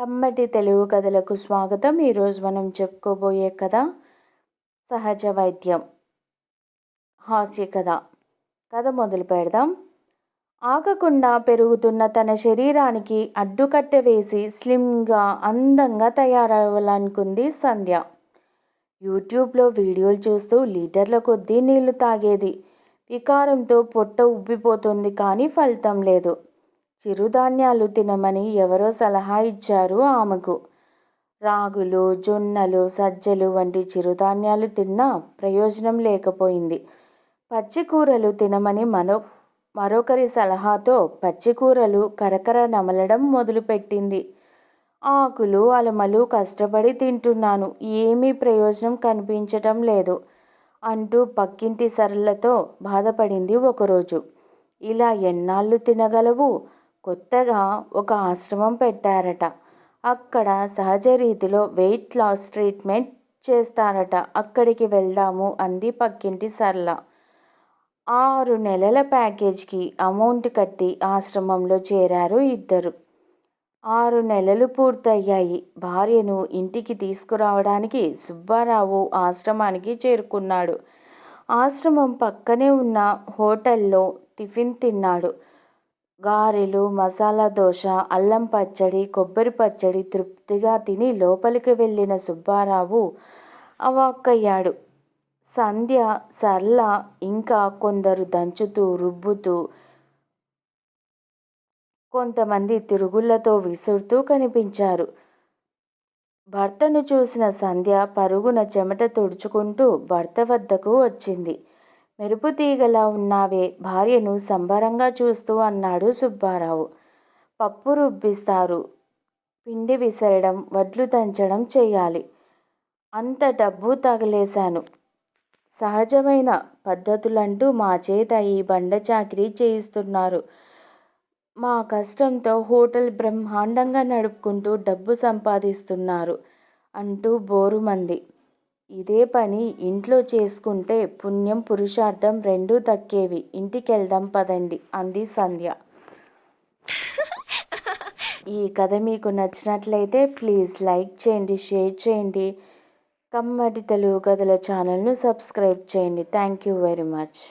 కమ్మటి తెలుగు కథలకు స్వాగతం. ఈరోజు మనం చెప్పుకోబోయే కథ సహజ వైద్యం. హాస్య కథ. కథ మొదలు పెడదాం. ఆగకుండా పెరుగుతున్న తన శరీరానికి అడ్డుకట్టె వేసి స్లిమ్గా అందంగా తయారవ్వాలనుకుంది సంధ్య. యూట్యూబ్లో వీడియోలు చూస్తూ లీటర్ల కొద్దీ నీళ్ళు తాగేది. వికారంతో పొట్ట ఉబ్బిపోతుంది కానీ ఫలితం లేదు. చిరుధాన్యాలు తినమని ఎవరో సలహా ఇచ్చారు ఆమెకు. రాగులు జొన్నలు సజ్జలు వంటి చిరుధాన్యాలు తిన్నా ప్రయోజనం లేకపోయింది. పచ్చికూరలు తినమని మరో మరొకరి సలహాతో పచ్చికూరలు కరకర నమలడం మొదలుపెట్టింది. ఆకులు అలమలు కష్టపడి తింటున్నాను. ఏమీ ప్రయోజనం కనిపించటం లేదు. అంటూ పక్కింటి సరళతో బాధపడింది ఒకరోజు. ఇలా ఎన్నాళ్ళు తినగలవు? కొత్తగా ఒక ఆశ్రమం పెట్టారట. అక్కడ సహజ రీతిలో వెయిట్ లాస్ ట్రీట్మెంట్ చేస్తారట. అక్కడికి వెళ్దాము అంది పక్కింటి సరళ. ఆరు నెలల ప్యాకేజ్కి అమౌంట్ కట్టి ఆశ్రమంలో చేరారు ఇద్దరు. ఆరు నెలలు పూర్తయ్యాయి. భార్యను ఇంటికి తీసుకురావడానికి సుబ్బారావు ఆశ్రమానికి చేరుకున్నాడు. ఆశ్రమం పక్కనే ఉన్న హోటల్లో టిఫిన్ తిన్నాడు. గారెలు మసాలా దోశ అల్లం పచ్చడి కొబ్బరి పచ్చడి తృప్తిగా తిని లోపలికి వెళ్ళిన సుబ్బారావు అవాక్కయ్యాడు. సంధ్య సరళ ఇంకా కొందరు దంచుతూ రుబ్బుతూ కొంతమంది తిరుగుళ్ళతో విసురుతూ కనిపించారు. భర్తను చూసిన సంధ్య పరుగున చెమట తుడుచుకుంటూ భర్త వద్దకు వచ్చింది. మెరుపు తీగలా ఉన్నావే భార్యను సంబరంగా చూస్తూ అన్నాడు సుబ్బారావు. పప్పు రుబ్బిస్తారు. పిండి విసరడం వడ్లు దంచడం చేయాలి అంత డబ్బు తగలేశాను. సహజమైన పద్ధతులంటూ మా చేత ఈ బండ చాకరీ చేయిస్తున్నారు. మా కష్టంతో హోటల్ బ్రహ్మాండంగా నడుపుకుంటూ డబ్బు సంపాదిస్తున్నారు అంటూ బోరుమంది. ఇదే పని ఇంట్లో చేసుకుంటే పుణ్యం పురుషార్థం రెండూ దక్కేవి. ఇంటికెళ్దాం పదండి అంది సంధ్య. ఈ కథ మీకు నచ్చినట్లయితే ప్లీజ్ లైక్ చేయండి షేర్ చేయండి. కమ్మటి తెలుగు కథల ఛానల్ను సబ్స్క్రైబ్ చేయండి. Thank you very much.